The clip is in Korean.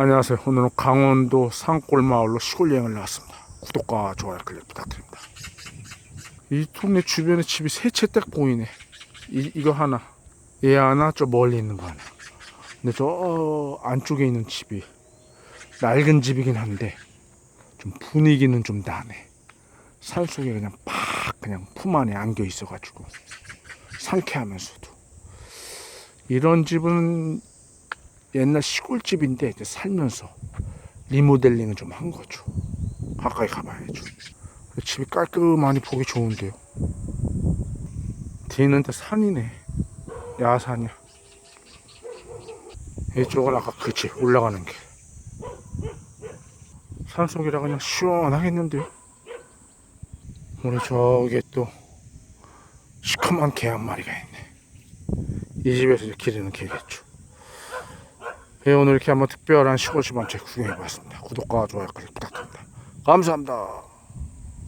안녕하세요. 오늘은 강원도 산골 마을로 시골 여행을 나왔습니다. 구독과 좋아요 클릭 부탁드립니다. 이 동네 주변에 집이 세 채 딱 보이네. 이, 이거 하나, 얘 하나, 저 멀리 있는 거 하나. 근데 저 안쪽에 있는 집이 낡은 집이긴 한데 좀 분위기는 좀 나네. 산 속에 그냥 팍 그냥 품 안에 안겨 있어가지고 상쾌하면서도 이런 집은 옛날 시골집인데 이제 살면서 리모델링을 좀 한 거죠. 가까이 가봐야죠. 집이 깔끔하니 보기 좋은데요. 뒤는 다 산이네. 야산이야. 이쪽은 아까 그 집 올라가는 길. 산속이라 그냥 시원하겠는데요. 우리 저기에 또 시커먼 개 한 마리가 있네. 이 집에서 기르는 개겠죠. 예, 오늘 이렇게 한번 특별한 시골 채 구경해봤습니다. 구독과 좋아요 클릭 부탁드립니다. 감사합니다.